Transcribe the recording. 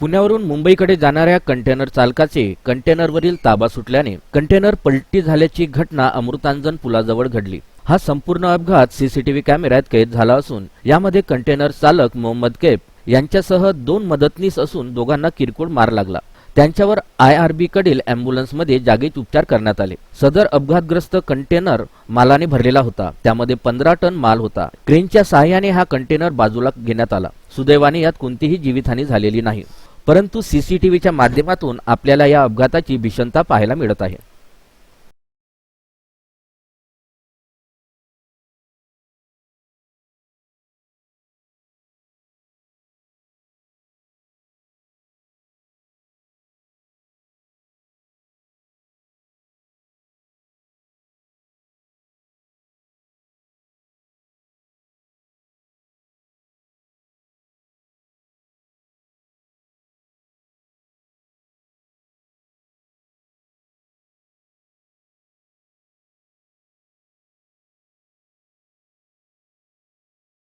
पुण्यावरून मुंबईकडे जाणाऱ्या कंटेनर चालकाचे कंटेनरवरील ताबा सुटल्याने कंटेनर पलटी झाल्याची घटना अमृतांजन पुलाजवळ घडली. हा संपूर्ण अपघात सीसीटीव्ही कॅमेऱ्यात कैद झाला असून यामध्ये कंटेनर चालक मोहम्मद कैफ यांच्यासह दोन मदतनीस असून दोघांना किरकोळ मार लागला. त्यांच्यावर आय आर बी कडील अँब्युलन्समध्ये जागीच उपचार करण्यात आले. सदर अपघातग्रस्त कंटेनर मालाने भरलेला होता. त्यामध्ये पंधरा टन माल होता. क्रेनच्या सहाय्याने हा कंटेनर बाजूला घेण्यात आला. सुदैवाने यात कोणतीही जीवितहानी झालेली नाही. परंतु सीसीटीव्हीच्या माध्यमातून आपल्याला या अपघाताची भीषणता पाहायला मिळत आहे.